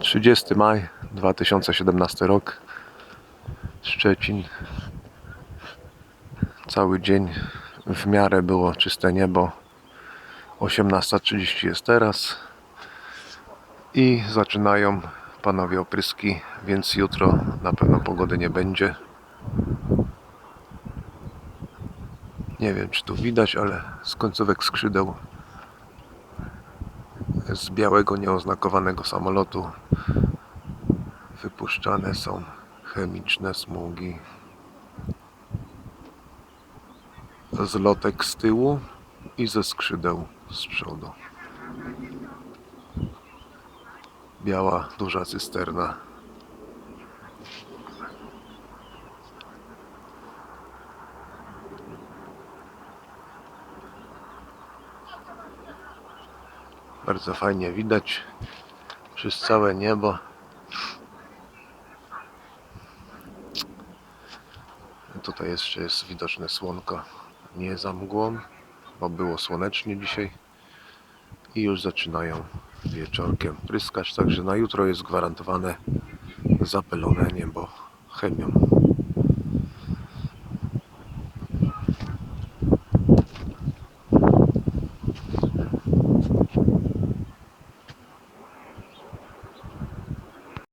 30 maj 2017 rok. Szczecin. Cały dzień w miarę było czyste niebo. 18.30 jest teraz. I zaczynają panowie opryski, więc jutro na pewno pogody nie będzie. Nie wiem czy tu widać, ale z końcówek skrzydeł z białego nieoznakowanego samolotu wypuszczane są chemiczne smugi z lotek z tyłu i ze skrzydeł z przodu. Biała, duża cysterna. Bardzo fajnie widać przez całe niebo. Tutaj jeszcze jest widoczne słonko nie za mgłą, bo było słonecznie dzisiaj i już zaczynają wieczorkiem pryskać, także na jutro jest gwarantowane zapylone niebo chemią.